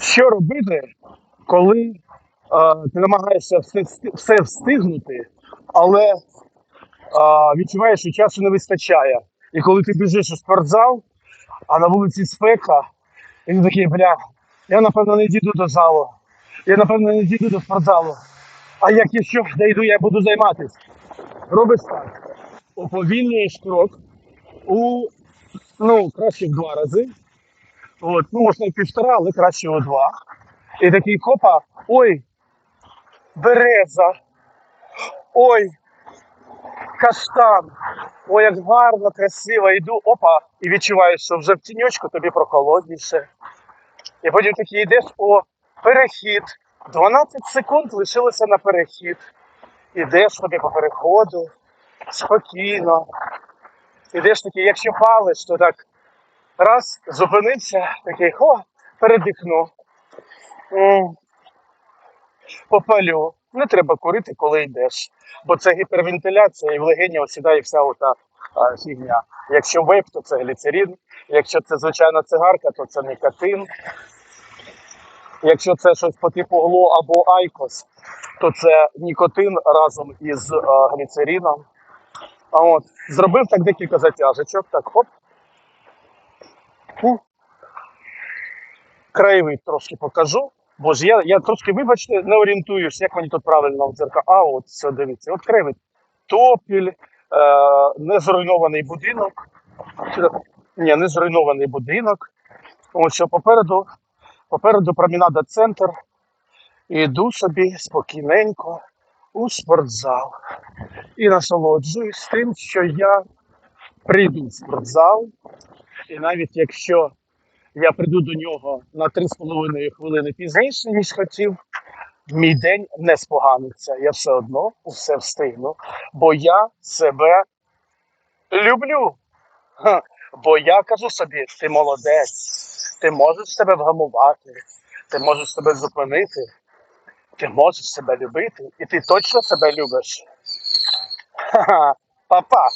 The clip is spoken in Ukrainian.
Що робити, коли е, ти намагаєшся все, все встигнути, але е, відчуваєш, що часу не вистачає. І коли ти біжиш у спортзал, а на вулиці спека, і ти такий, бля, я напевно не дійду до залу, я напевно не дійду до спортзалу. А як якщо дійду, я буду займатися. Робиш так. Уповільнюєш крок у ну, краще в два рази. От, ну, можна і півтора, але краще у два. І такий хопа, ой, береза, ой, каштан, ой, як гарно, красиво, йду, опа, і відчуваєш, що вже в тіньочку тобі прохолодніше. І потім такий йдеш, о, перехід. 12 секунд лишилося на перехід. Ідеш собі по переходу, спокійно. Ідеш такий, якщо палиш, то так раз, зупинився, такий, о, передихну. Попалю. Не треба курити, коли йдеш. Бо це гіпервентиляція і в легені осідає вся ота фігня. Якщо вейп, то це гліцерин. Якщо це звичайна цигарка, то це нікотин. Якщо це щось по типу гло або айкос, то це нікотин разом із гліцерином. А от, зробив так декілька затяжечок, так хоп. Фу. Краєвид трошки покажу. Бо я, я трошки, вибачте, не орієнтуюсь, як мені тут правильно в дзеркало. А, от все, дивіться, от краєвид. Топіль, е, незруйнований будинок. Ні, не зруйнований будинок. Ось що попереду, попереду промінада центр. І йду собі спокійненько у спортзал. І насолоджуюсь тим, що я прийду в спортзал. І навіть якщо я прийду до нього на 3,5 хвилини пізніше, ніж хотів, мій день не споганиться. Я все одно усе встигну, бо я себе люблю. Бо я кажу собі, ти молодець, ти можеш себе вгамувати, ти можеш себе зупинити, ти можеш себе любити, і ти точно себе любиш. Ха-ха, Па-па.